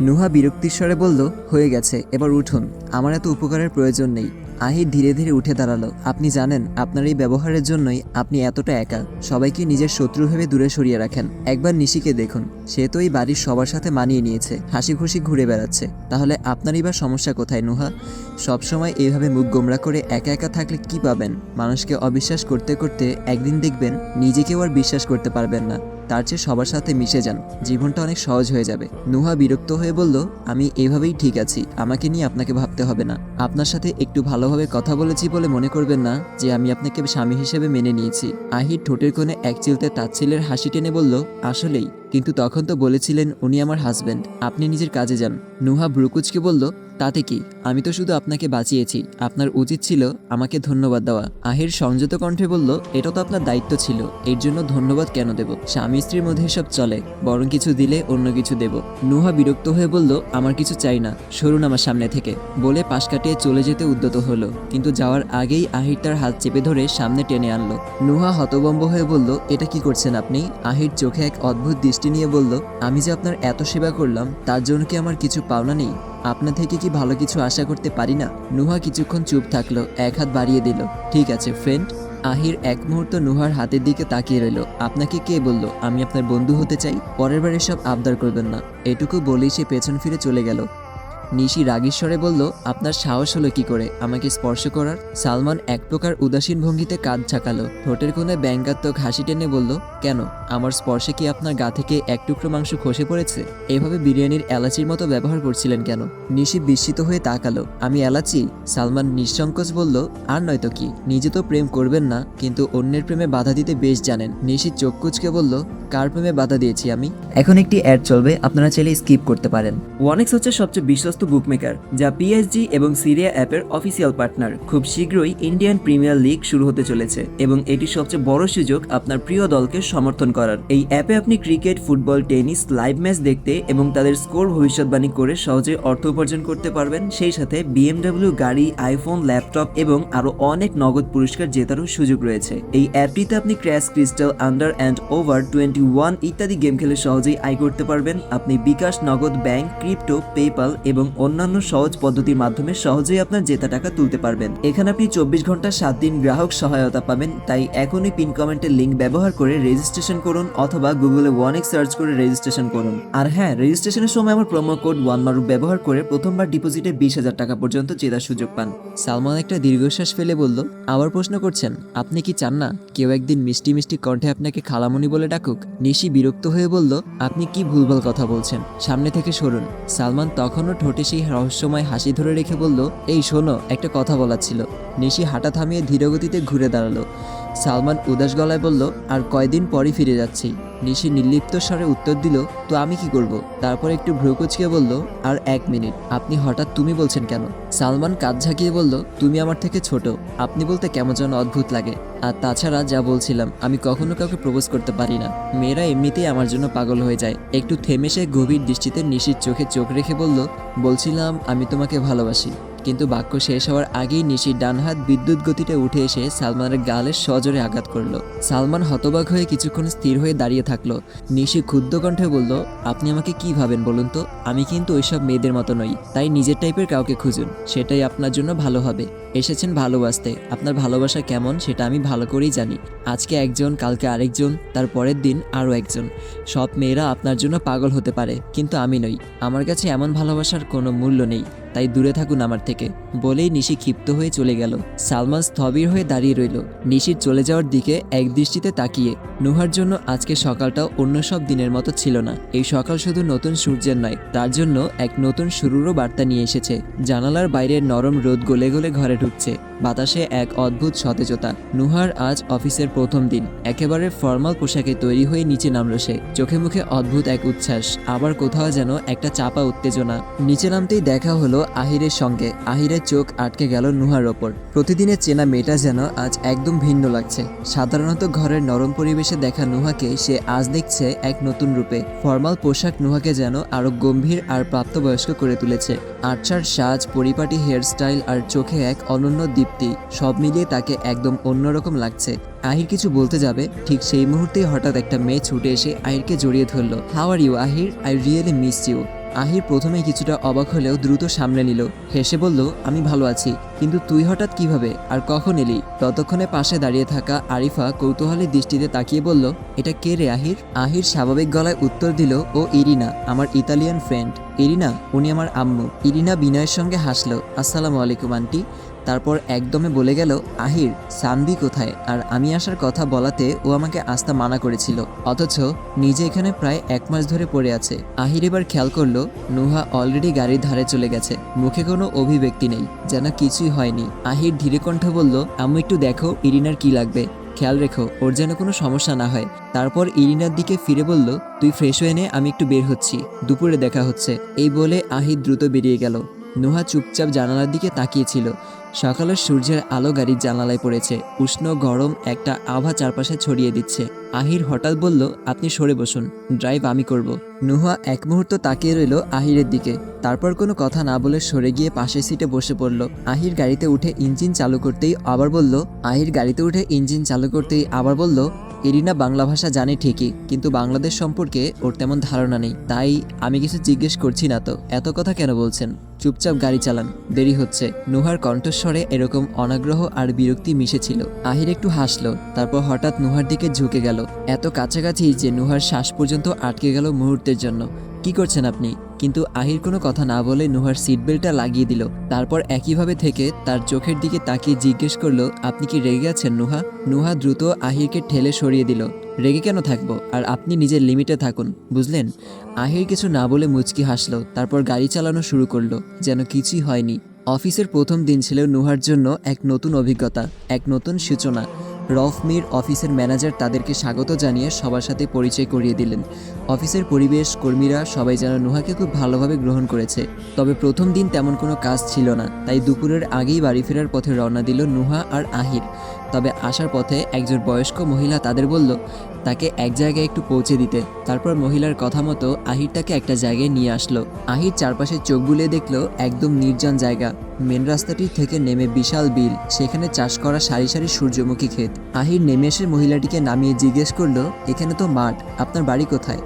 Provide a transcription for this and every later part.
নুহা বিরক্তিস্বরে বলল, হয়ে গেছে, এবার উঠুন। আমার এত উপকারের প্রয়োজন নেই। আহির ধীরে ধীরে উঠে দাঁড়াল। আপনি জানেন, আপনার এই ব্যবহারের জন্যই আপনি এতটা একা। সবাইকে নিজের শত্রু ভেবে দূরে সরিয়ে রাখেন। একবার নিশিকে দেখুন। সে তো এই বাড়ির সবার সাথে মানিয়ে নিয়েছে হাসি খুশি ঘুরে বেড়াচ্ছে। তাহলে আপনারই বা সমস্যা কোথায়, নুহা? সবসময় এইভাবে মুখ গোমরা করে একা একা থাকলে কি পাবেন? মানুষকে অবিশ্বাস করতে করতে একদিন দেখবেন, নিজেকেও আর বিশ্বাস করতে পারবেন না। তার চেয়ে সবার সাথে মিশে যান। জীবনটা অনেক সহজ হয়ে যাবে। নুহা বিরক্ত হয়ে বলল, আমি এভাবেই ঠিক আছি। আমাকে নিয়ে আপনাকে ভাবতে হবে না। আপনার সাথে একটু ভালোভাবে কথা বলেছি বলে মনে করবেন না যে আমি আপনাকে স্বামী হিসেবে মেনে নিয়েছি। আহির ঠোঁটের কোণে এক চিলতে তাচ্ছিলের হাসি টেনে বলল, আসলেই। কিন্তু তখন তো বলেছিলেন উনি আমার হাজবেন্ড আপনি নিজের কাজে যান। নুহা ব্রুকুচকে বলল তাতে কি? আমি তো শুধু আপনাকে বাঁচিয়েছি। আপনার উচিত ছিল আমাকে ধন্যবাদ দেওয়া। আহির সংযত কণ্ঠে বলল, এটা তো আপনার দায়িত্ব ছিল। এর জন্য ধন্যবাদ কেন দেব? স্বামী স্ত্রীর মধ্যে সব চলে। বরং কিছু দিলে অন্য কিছু দেব। নুহা বিরক্ত হয়ে বলল, আমার কিছু চাই না। সরুন আমার সামনে থেকে। বলে পাশ কাটিয়ে চলে যেতে উদ্যত হলো। কিন্তু যাওয়ার আগেই আহির তার হাত চেপে ধরে সামনে টেনে আনলো। নুহা হতবম্ব হয়ে বলল, এটা কি করছেন আপনি? আহির চোখে এক অদ্ভুত দৃষ্টি নিয়ে বলল, আমি যে আপনার এত সেবা করলাম, তার জন্য কি আমার কিছু পাওনা নেই? আপনার থেকে কি ভালো কিছু আশা করতে পারি না? নুহা কিছুক্ষণ চুপ থাকল, এক হাত বাড়িয়ে দিল। ঠিক আছে ফ্রেন্ড আহির এক মুহূর্ত নুহার হাতের দিকে তাকিয়ে রইল। আপনাকে কে বলল? আমি আপনার বন্ধু হতে চাই? পরের বার এসব আবদার করবেন না। এটুকু বলেই সে পেছন ফিরে চলে গেল। নিশি রাগীশ্বরে বলল আপনার সাহস হলো কি করে? আমাকে স্পর্শ করার? সালমান এক প্রকার উদাসীন ভঙ্গিতে কাঁধ ঝাঁকালো। ঠোঁটের কোণে ব্যঙ্গাত্মক হাসি টেনে বলল কেন? আমার স্পর্শে কি আপনার গা থেকে এক টুকরো মাংস খসে পড়েছে? এভাবে বিরিয়ানির এলাচির মতো ব্যবহার করছিলেন কেন? নিশি বিস্মিত হয়ে তাকালো আমি এলাচি? সালমান নিঃসংকোচ বলল আর নয়তো কি? নিজে তো প্রেম করবেন না কিন্তু অন্যের প্রেমে বাধা দিতে বেশ জানেন। নিশি চোখ কুচকে বলল কার প্রেমে বাধা দিয়েছি আমি? এখন একটি অ্যাড চলবে আপনারা চাইলে স্কিপ করতে পারেন। ওয়ানেক্স হচ্ছে সবচেয়ে বিশ্বস্ত বুকমেকার যা পিএসজি এবং সিরিয়া অ্যাপের অফিসিয়াল পার্টনার খুব শীঘ্রই ইন্ডিয়ান প্রিমিয়ার লিগ শুরু হতে চলেছে এবং এটি সবচেয়ে বড় সুযোগ আপনার প্রিয় দলকে সমর্থন করার। এই অ্যাপে আপনি cricket football tennis live match দেখতে এবং তাদের স্কোর ভবিষ্যৎবাণী করে সহজে অর্থ উপার্জন করতে পারবেন। সেই সাথে বিএমডব্লিউ গাড়ি আইফোন ল্যাপটপ এবং আরও অনেক নগদ পুরস্কার জেতারও সুযোগ রয়েছে। এই অ্যাপটিতে আপনি crash crystal under and over twenty one ইত্যাদি গেম খেলে সহজেই আয় করতে পারবেন। আপনি বিকাশ, নগদ ব্যাংক ক্রিপ্টো পেপাল এবং অন্যান্য সহজ পদ্ধতির মাধ্যমে সহজেই আপনার জেতা টাকা তুলতে পারবেন। এখানে আপনি চব্বিশ ঘণ্টা সাত দিন গ্রাহক সহায়তা পাবেন, তাই এখনই পিন কমেন্টের লিঙ্ক ব্যবহার করে রেজিস্ট্রেশন করুন অথবা গুগলে ওয়ানেক্স সার্চ করে রেজিস্ট্রেশন করুন। আর হ্যাঁ রেজিস্ট্রেশনের সময় আমার প্রোমো কোড ওয়ান মারুক ব্যবহার করে প্রথমবার ডিপোজিটে বিশ হাজার টাকা পর্যন্ত জেতার সুযোগ পান। সালমান একটা দীর্ঘশ্বাস ফেলে বলল, আবার প্রশ্ন করছেন, আপনি কি চান না কেউ একদিন মিষ্টি মিষ্টি কণ্ঠে আপনাকে খালামণি বলে ডাকুক? নিশি বিরক্ত হয়ে বলল, আপনি কি ভুলভাল কথা বলছেন? সামনে থেকে সরুন। সালমান তখনও ঠোঁটে সেই রহস্যময় হাসি ধরে রেখে বলল, এই শোনো, একটা কথা বলার ছিল। নিশি হাঁটা থামিয়ে ধীরগতিতে ঘুরে দাঁড়াল। সালমান উদাস গলায় বলল, আর কয়দিন পরই ফিরে যাচ্ছি। নিশি নির্লিপ্ত স্বরে উত্তর দিল, তো আমি কি করব? তারপর একটু ভ্রুকুচকে বলল, আর এক মিনিট, আপনি হঠাৎ তুমি বলছেন কেন? সালমান কাজ ঝাঁকিয়ে বলল, তুমি আমার থেকে ছোট, আপনি বলতে কেমন যেন অদ্ভুত লাগে। আর তাছাড়া যা বলছিলাম, আমি কখনো কাউকে প্রপোজ করতে পারি না। মেয়েরা এমনিতেই আমার জন্য পাগল হয়ে যায়। একটু থেমে সে গভীর দৃষ্টিতে নিশির চোখে চোখ রেখে বলল, বলছিলাম আমি তোমাকে ভালোবাসি। কিন্তু বাক্য শেষ হওয়ার আগেই নিশির ডান হাত বিদ্যুৎ গতিতে উঠে এসে সালমানের গালে সজোরে আঘাত করল। সালমান হতবাক হয়ে কিছুক্ষণ স্থির হয়ে দাঁড়িয়ে থাকল। নিশি ক্ষুদ্র কণ্ঠে বলল, আপনি আমাকে কি ভাবেন বলুন তো? আমি কিন্তু ওইসব মেয়েদের মতো নই। তাই নিজের টাইপের কাউকে খুঁজুন। সেটাই আপনার জন্য ভালো হবে। এসেছেন ভালোবাসতে। আপনার ভালোবাসা কেমন সেটা আমি ভালো করেই জানি। আজকে একজন, কালকে আরেকজন, তার পরের দিন আরও একজন। সব মেয়েরা আপনার জন্য পাগল হতে পারে, কিন্তু আমি নই। আমার কাছে এমন ভালোবাসার কোনো মূল্য নেই। তাই দূরে থাকুন আমার থেকে। বলেই নিশি ক্ষিপ্ত হয়ে চলে গেল। সালমান স্থবির হয়ে দাঁড়িয়ে রইল। নিশির চলে যাওয়ার দিকে এক দৃষ্টিতে তাকিয়ে। নুহার জন্য আজকে সকালটাও অন্য সব দিনের মতো ছিল না। এই সকাল শুধু নতুন সূর্যের নয়, তার জন্য এক নতুন শুরুরও বার্তা নিয়ে এসেছে। জানালার বাইরের নরম রোদ গলে গলে ঘরে ঢুকছে। বাতাসে এক অদ্ভুত সতেজতা। নুহার আজ অফিসের প্রথম দিন। একেবারে ফর্মাল পোশাকে তৈরি হয়ে নিচে নামলো সে। চোখে মুখে অদ্ভুত এক উচ্ছ্বাস। আবার কোথাও যেন একটা চাপা উত্তেজনা। নিচে নামতেই দেখা হলো আহিরের সঙ্গে। আহিরের চোখ আটকে গেল নুহার ওপর। প্রতিদিনের চেনা মেয়েটা যেন আজ একদম ভিন্ন লাগছে। সাধারণত ঘরের নরম পরিবেশে দেখা নুহাকে সে আজ দেখছে এক নতুন রূপে। ফর্মাল পোশাক নুহাকে যেন আরও গম্ভীর আর প্রাপ্তবয়স্ক করে তুলেছে। আটসার সাজ, পরিপাটি হেয়ারস্টাইল আর চোখে এক অনন্য দীপ্তি, সব মিলিয়ে তাকে একদম অন্যরকম লাগছে। আহির কিছু বলতে যাবে? ঠিক সেই মুহূর্তেই হঠাৎ একটা মেয়ে ছুটে এসে আহিরকে জড়িয়ে ধরলো। How are you, Ahir? I really miss you. Ahir প্রথমে কিছুটা অবাক হলেও দ্রুত সামলে নিল। হেসে বলল, আমি ভালো আছি, কিন্তু তুই হঠাৎ কীভাবে? আর কখন এলি? ততক্ষণে পাশে দাঁড়িয়ে থাকা আরিফা কৌতূহলের দৃষ্টিতে তাকিয়ে বলল, এটা কে রে আহির? আহির স্বাভাবিক গলায় উত্তর দিল, ও ইরিনা, আমার ইতালিয়ান ফ্রেন্ড। ইরিনা, উনি আমার আম্মু। ইরিনা বিনয়ের সঙ্গে হাসলো, আসসালামু আলাইকুম, আন্টি। তারপর একদমে বলে গেল, আহির সান্দি কোথায়? আর আমি আসার কথা বলাতে ও আমাকে আসতে মানা করেছিল। অথচ নিজে এখানে প্রায় এক মাস ধরে পড়ে আছে। আহির এবার খেয়াল করল, নুহা অলরেডি গাড়ির ধারে চলে গেছে। মুখে কোনো অভিব্যক্তি নেই, যেন কিছুই হয়নি। আহির ধীরে কণ্ঠে বলল আমি একটু দেখো ইরিনার কি লাগবে। খেয়াল রেখো, ওর যেন কোনো সমস্যা না হয়। তারপর ইরিনার দিকে ফিরে বলল, তুই ফ্রেশ হয়ে নে, আমি একটু বের হচ্ছি। দুপুরে দেখা হচ্ছে। এই বলে আহির দ্রুত বেরিয়ে গেল। নুহা চুপচাপ জানালার দিকে তাকিয়েছিল সকালের সূর্যের আলো গাড়ির জানালায় পড়েছে। উষ্ণ, গরম একটা আভা চারপাশে ছড়িয়ে দিচ্ছে। আহির হঠাৎ বলল, আপনি সরে বসুন, ড্রাইভ আমি করব। নুহা এক মুহূর্ত তাকিয়ে রইল আহিরের দিকে। তারপর কোনো কথা না বলে সরে গিয়ে পাশের সিটে বসে পড়ল। আহির গাড়িতে উঠে ইঞ্জিন চালু করতেই আবার বলল, আহির গাড়িতে উঠে ইঞ্জিন চালু করতেই আবার বলল এরিনা বাংলা ভাষা জানে ঠিকই, কিন্তু বাংলাদেশ সম্পর্কে ওর তেমন ধারণা নেই। তাই আমি কিছু জিজ্ঞেস করছি না তো, এত কথা কেন বলছেন? চুপচাপ গাড়ি চালান, দেরি হচ্ছে। নুহার কণ্ঠস্বরে এরকম অনাগ্রহ আর বিরক্তি মিশেছিল। আহির একটু হাসলো, তারপর হঠাৎ নুহার দিকে ঝুঁকে গেল। এত কাছাকাছি যে নুহার শ্বাস পর্যন্ত আটকে গেল মুহূর্তের জন্য। কি করছেন আপনি? কিন্তু আহির কোনো কথা না বলে নুহার সিট বেল্টটা লাগিয়ে দিল। তারপর একইভাবে থেকে তার চোখের দিকে তাকিয়ে জিজ্ঞেস করল, আপনি কি রেগে আছেন, নুহা? নুহা দ্রুত আহিরকে ঠেলে সরিয়ে দিল, রেগে কেন থাকব? আর আপনি নিজের লিমিটে থাকুন, বুঝলেন? আহির কিছু না বলে মুচকি হাসলো, তারপর গাড়ি চালানো শুরু করল, যেন কিছুই হয়নি। অফিসের প্রথম দিন ছিল নুহার জন্য এক নতুন অভিজ্ঞতা, এক নতুন সূচনা। রফ মির অফিসের ম্যানেজার তাদেরকে স্বাগত জানিয়ে সবার সাথে পরিচয় করিয়ে দিলেন। অফিসের পরিবেশ কর্মীরা সবাই যেন নুহাকে খুব ভালোভাবে গ্রহণ করেছে। তবে প্রথম দিন তেমন কোনো কাজ ছিল না, তাই দুপুরের আগেই বাড়ি ফেরার পথে রওনা দিল নুহা আর আহির। তবে আসার পথে একজন বয়স্ক মহিলা তাদের বলল তাকে এক জায়গায় একটু পৌঁছে দিতে। তারপর মহিলার কথা মতো আহির তাকে একটা জায়গায় নিয়ে আসলো। আহির চারপাশে চোখ বুলিয়ে দেখল একদম নির্জন জায়গা। মেন রাস্তাটি থেকে নেমে বিশাল বিল। সেখানে চাষ করা সারি সারি সূর্যমুখী ক্ষেত। আহির নেমে এসে মহিলাটিকে নামিয়ে জিজ্ঞেস করল, এখানে তো মাঠ, আপনার বাড়ি কোথায়?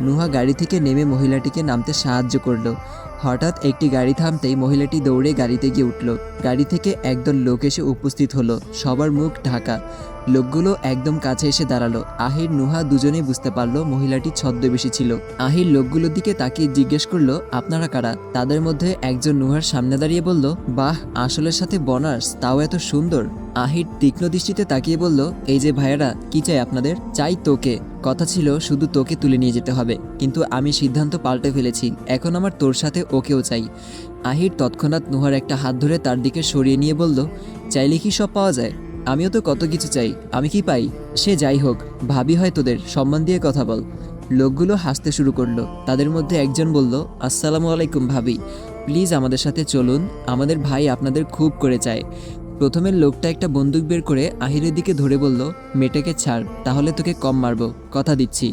নুহা গাড়ি থেকে নেমে মহিলাটিকে নামতে সাহায্য করল। হঠাৎ একটি গাড়ি থামতেই মহিলাটি দৌড়ে গাড়িতে গিয়ে উঠল। গাড়ি থেকে একদল লোক এসে উপস্থিত হলো। সবার মুখ ঢাকা। লোকগুলো একদম কাছে এসে দাঁড়াল। আহির, নুহা দুজনেই বুঝতে পারল মহিলাটি ছদ্মবেশী ছিল। আহির লোকগুলোর দিকে তাকিয়ে জিজ্ঞেস করল, আপনারা কারা? তাদের মধ্যে একজন নুহার সামনে দাঁড়িয়ে বলল, বাহ, আসলের সাথে বনার্স, তাও এত সুন্দর। আহির তীক্ষ্ণ দৃষ্টিতে তাকিয়ে বলল, এই যে ভাইয়েরা, কি চাই আপনাদের? চাই তোকে। কথা ছিল, শুধু তোকে তুলে নিয়ে যেতে হবে। কিন্তু আমি সিদ্ধান্ত পাল্টে ফেলেছি। এখন আমার তোর সাথে ওকেও চাই। আহির তৎক্ষণাৎ নুহার একটা হাত ধরে তার দিকে সরিয়ে নিয়ে বলল, চাইলে কি সব পাওয়া যায়? আমিও তো কত কিছু চাই, আমি কি পাই? সে যাই হোক, ভাবি হয় তোদের, সম্মান দিয়ে কথা বল। লোকগুলো হাসতে শুরু করল। তাদের মধ্যে একজন বলল, আসসালামু আলাইকুম ভাবি। প্লিজ আমাদের সাথে চলুন, আমাদের ভাই আপনাদের খুব করে চায়। প্রথমের লোকটা একটা বন্দুক বের করে আহিরের দিকে ধরে বলল, মেয়েটাকে ছাড়, তাহলে তোকে কম মারবো, কথা দিচ্ছি।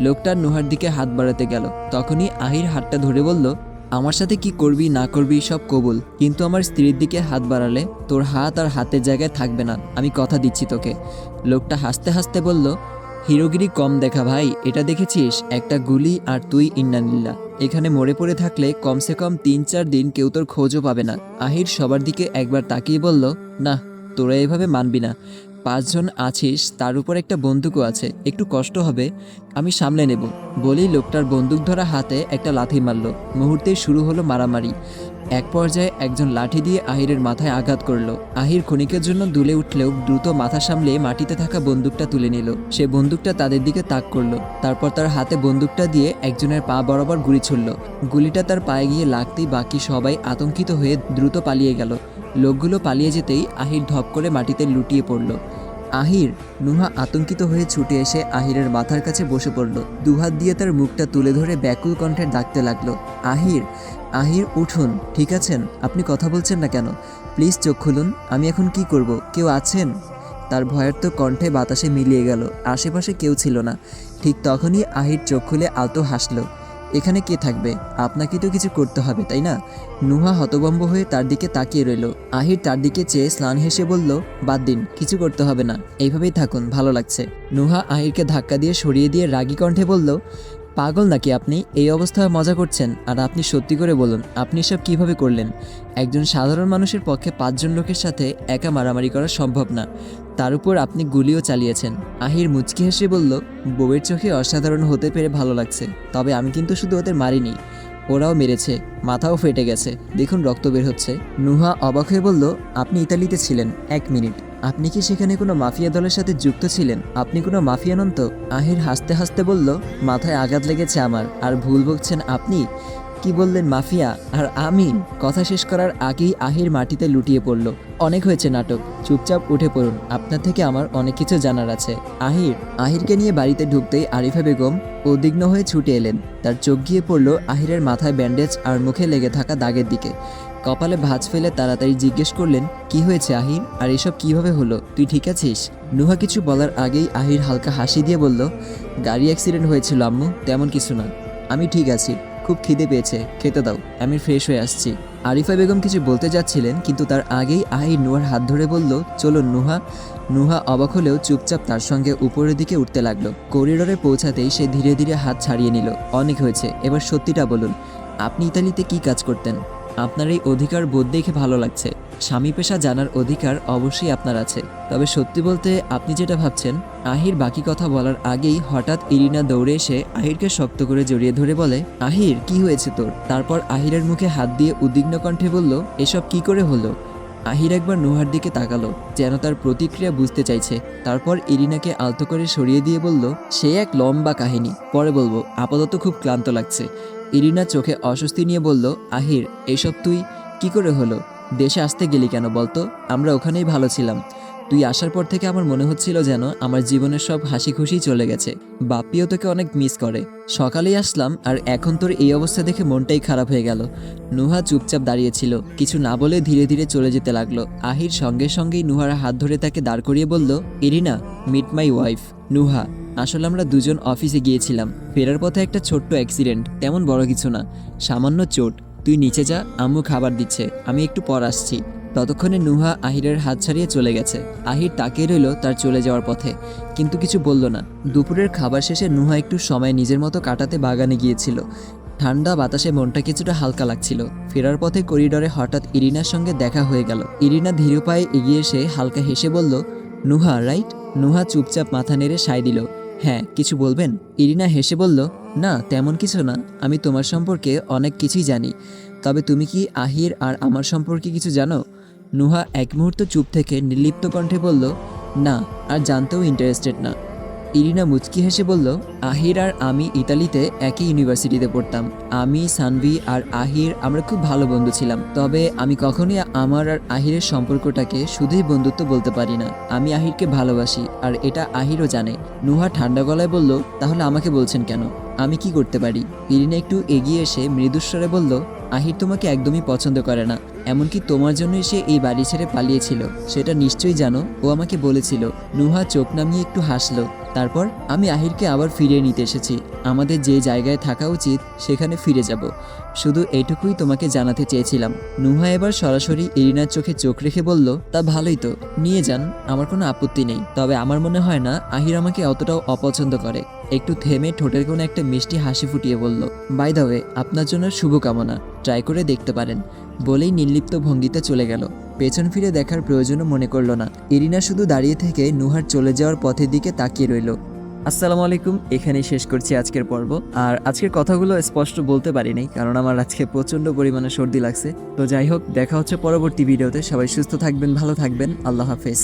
লোকটা নুহার দিকে হাত বাড়াতে গেল। তখনই আহির হাতটা ধরে বলল আমার সাথে কি করবি, না করবি সব কবুল। কিন্তু আমার স্ত্রীর দিকে হাত বাড়ালে তোর হাত আর হাতের জায়গায় থাকবে না, আমি কথা দিচ্ছি তোকে। লোকটা হাসতে হাসতে বলল, হিরোগিরি কম দেখা ভাই, এটা দেখেছিস? একটা গুলি আর তুই ইন্নানিল্লা। এখানে মরে পড়ে থাকলে কমসে কম তিন চার দিন কেউ তোর খোঁজও পাবে না। আহির সবার দিকে একবার তাকিয়ে বলল, না, তোরা এভাবে মানবি না। পাঁচজন আছিস, তার উপর একটা বন্দুকও আছে, একটু কষ্ট হবে, আমি সামলে নেব। বলেই লোকটার বন্দুক ধরা হাতে একটা লাথি মারল। মুহূর্তেই শুরু হলো মারামারি। এক পর্যায়ে একজন লাঠি দিয়ে আহিরের মাথায় আঘাত করল। আহির ক্ষণিকের জন্য দুলে উঠলেও দ্রুত মাথা সামলে মাটিতে থাকা বন্দুকটা তুলে নিল। সে বন্দুকটা তাদের দিকে তাক করল। তারপর তার হাতে বন্দুকটা দিয়ে একজনের পা বরাবর গুলি ছুড়ল। গুলিটা তার পায়ে গিয়ে লাগতেই বাকি সবাই আতঙ্কিত হয়ে দ্রুত পালিয়ে গেল। লোকগুলো পালিয়ে যেতেই আহির ধপ করে মাটিতে লুটিয়ে পড়ল। আহির, নুহা আতঙ্কিত হয়ে ছুটে এসে আহিরের মাথার কাছে বসে পড়ল। দুহাত দিয়ে তার মুখটা তুলে ধরে ব্যাকুল কণ্ঠে ডাকতে লাগল, আহির আহির, উঠুন, ঠিক আছেন? আপনি কথা বলছেন না কেন? প্লিজ চোখ খুলুন, আমি এখন কি করব? কেউ আছেন? তার ভয়ের তো কণ্ঠে বাতাসে মিলিয়ে গেল, আশেপাশে কেউ ছিল না। ঠিক তখনই আহির চোখ খুলে আলতো হাসলো। এখানে কে থাকবে? আপনাকে তো কিছু করতে হবে, তাই না? নুহা হতবম্ব হয়ে তার দিকে তাকিয়ে রইল। আহির তার দিকে চেয়ে স্নান হেসে বলল, বাদ দিন, কিছু করতে হবে না। এইভাবেই থাকুন, ভালো লাগছে। নুহা আহিরকে ধাক্কা দিয়ে সরিয়ে দিয়ে রাগি কণ্ঠে বলল পাগল নাকি আপনি? এই অবস্থায় মজা করছেন। আর আপনি সত্যি করে বলুন, আপনি সব কীভাবে করলেন? একজন সাধারণ মানুষের পক্ষে পাঁচজন লোকের সাথে একা মারামারি করা সম্ভব না। তার উপর আপনি গুলিও চালিয়েছেন। আহির মুচকি হেসে বলল, বউয়ের চোখে অসাধারণ হতে পেরে ভালো লাগছে। তবে আমি কিন্তু শুধু ওদের মারিনি। ওরাও মেরেছে, মাথাও ফেটে গেছে। দেখুন রক্ত বের হচ্ছে। নুহা অবাক হয়ে বলল, আপনি ইতালিতে ছিলেন, এক মিনিট। আপনি কি সেখানে কোনো মাফিয়া দলের সাথে যুক্ত ছিলেন? আপনি কোনো মাফিয়া নন তো আহির হাসতে হাসতে বলল, মাথায় আঘাত লেগেছে আমার, আর ভুল বকছেন আপনি? কি বললেন মাফিয়া? আর আমি? কথা শেষ করার আগেই আহির মাটিতে লুটিয়ে পড়ল। অনেক হয়েছে নাটক, চুপচাপ উঠে পড়ুন, আপনার থেকে আমার অনেক কিছু জানার আছে। আহির, আহিরকে নিয়ে বাড়িতে ঢুকতেই আরিফা বেগম উদ্বিগ্ন হয়ে ছুটে এলেন। তার চোখ গিয়ে পড়ল আহিরের মাথায় ব্যান্ডেজ আর মুখে লেগে থাকা দাগের দিকে। কপালে ভাঁজ ফেলে তাড়াতাড়ি জিজ্ঞেস করলেন, কি হয়েছে আহির আর এসব কীভাবে হলো? তুই ঠিক আছিস? নুহা কিছু বলার আগেই আহির হালকা হাসি দিয়ে বলল, গাড়ি অ্যাক্সিডেন্ট হয়েছিল, আম্মু। তেমন কিছু না। আমি ঠিক আছি। খুব খিদে পেয়েছে। খেতে দাও। আমি ফ্রেশ হয়ে আসছি। আরিফা বেগম কিছু বলতে যাচ্ছিলেন, কিন্তু তার আগেই আহির নুহার হাত ধরে বলল, চলো নুহা। নুহা অবাক হলেও চুপচাপ তার সঙ্গে উপরের দিকে উঠতে লাগল। করিডোরে পৌঁছাতেই সে ধীরে ধীরে হাত ছাড়িয়ে নিল। অনেক হয়েছে। এবার সত্যিটা বলুন। আপনি ইতালিতে কি কাজ করতেন? আপনার এই অধিকার বোধ দেখে ভালো লাগছে। স্বামী পেশা জানার অধিকার অবশ্যই আপনার আছে। তবে সত্যি বলতে আপনি যেটা ভাবছেন, আহির বাকি কথা বলার আগেই হঠাৎ ইরিনা দৌড়ে এসে আহিরকে শক্ত করে জড়িয়ে ধরে বলে, আহির, কি হয়েছে তোর? তারপর আহিরের মুখে হাত দিয়ে উদ্বিগ্ন কণ্ঠে বলল, এসব কি করে হলো? আহির একবার নুহার দিকে তাকালো, যেন তার প্রতিক্রিয়া বুঝতে চাইছে। তারপর ইরিনাকে আলতো করে সরিয়ে দিয়ে বলল, সে এক লম্বা কাহিনী। পরে বলব, আপাতত খুব ক্লান্ত লাগছে। ইরিনা চোখে অস্বস্তি নিয়ে বলল, আহির, এসব তুই কি করে হলো? দেশে আসতে গেলি কেন বলতো? আমরা ওখানেই ভালো ছিলাম। তুই আসার পর থেকে আমার মনে হচ্ছিল যেন আমার জীবনের সব হাসি খুশি চলে গেছে। বাপ্পিও তোকে অনেক মিস করে। সকালেই আসলাম আর এখন তোর এই অবস্থা দেখে মনটাই খারাপ হয়ে গেল। নুহা চুপচাপ দাঁড়িয়েছিল। কিছু না বলে ধীরে ধীরে চলে যেতে লাগল। আহির সঙ্গে সঙ্গেই নুহার হাত ধরে তাকে দাঁড় করিয়ে বলল, Irina meet my wife Nuha, আসলে আমরা দুজন অফিসে গিয়েছিলাম। ফেরার পথে একটা ছোট্ট অ্যাক্সিডেন্ট তেমন বড় কিছু না। সামান্য চোট। তুই নিচে যা, আম্মু খাবার দিচ্ছে। আমি একটু পর আসছি। ততক্ষণে নুহা আহিরের হাত ছাড়িয়ে চলে গেছে। আহির তাকিয়ে রইল তার চলে যাওয়ার পথে। কিন্তু কিছু বলল না। দুপুরের খাবার শেষে নুহা একটু সময় নিজের মতো কাটাতে বাগানে গিয়েছিল। ঠান্ডা বাতাসে মনটা কিছুটা হালকা লাগছিল। ফেরার পথে করিডরে হঠাৎ ইরিনার সঙ্গে দেখা হয়ে গেল। ইরিনা ধীর পায়ে এগিয়ে এসে হালকা হেসে বলল, নুহা রাইট নুহা চুপচাপ মাথা নেড়ে সায় দিল হ্যাঁ কিছু বলবেন? ইরিনা হেসে বলল, না, তেমন কিছু না। আমি তোমার সম্পর্কে অনেক কিছুই জানি। তবে তুমি কি আহির আর আমার সম্পর্কে কিছু জানো? নুহা এক মুহূর্ত চুপ থেকে নির্লিপ্ত কণ্ঠে বলল, না, আর জানতেও ইন্টারেস্টেড না। ইরিনা মুচকি হেসে বলল, আহির আর আমি ইতালিতে একই ইউনিভার্সিটিতে পড়তাম। আমি, সানভি আর আহির আমরা খুব ভালো বন্ধু ছিলাম। তবে আমি কখনোই আমার আর আহিরের সম্পর্কটাকে শুধুই বন্ধুত্ব বলতে পারি না। আমি আহিরকে ভালোবাসি, আর এটা আহিরও জানে। নুহা ঠান্ডা গলায় বলল, তাহলে আমাকে বলছেন কেন? আমি কি করতে পারি? ইরিনা একটু এগিয়ে এসে মৃদুস্বরে বলল, আহির তোমাকে একদমই পছন্দ করে না। এমনকি তোমার জন্যই সে এই বাড়ি ছেড়ে পালিয়েছিল। সেটা নিশ্চয়ই জানো? ও আমাকে বলেছিল, নুহা চোখ নামিয়ে একটু হাসলো। তারপর, আমি আহিরকে আবার ফিরিয়ে নিতে এসেছি। আমাদের যে জায়গায় থাকা উচিত, সেখানে ফিরে যাব। শুধু এইটুকুই তোমাকে জানাতে চেয়েছিলাম। নুহা এবার সরাসরি ইরিনার চোখে চোখ রেখে বলল, তা ভালোই তো। নিয়ে যান, আমার কোনো আপত্তি নেই। তবে আমার মনে হয় না, আহির আমাকে অতটাও অপছন্দ করে। একটু থেমে ঠোঁটের কোনো একটা মিষ্টি হাসি ফুটিয়ে বলল বাই দা ওয়ে আপনার জন্য শুভকামনা। ট্রাই করে দেখতে পারেন। বলেই নির্লিপ্ত ভঙ্গিতে চলে গেল। পেছন ফিরে দেখার প্রয়োজনও মনে করল না। ইরিনা শুধু দাঁড়িয়ে থেকে নুহার চলে যাওয়ার পথের দিকে তাকিয়ে রইল। আসসালামু আলাইকুম, এখানেই শেষ করছি আজকের পর্ব। আর আজকের কথাগুলো স্পষ্ট বলতে পারিনি কারণ আমার আজকে প্রচণ্ড পরিমাণে সর্দি লাগছে। তো যাই হোক, দেখা হচ্ছে পরবর্তী ভিডিওতে। সবাই সুস্থ থাকবেন, ভালো থাকবেন। আল্লাহ হাফেজ।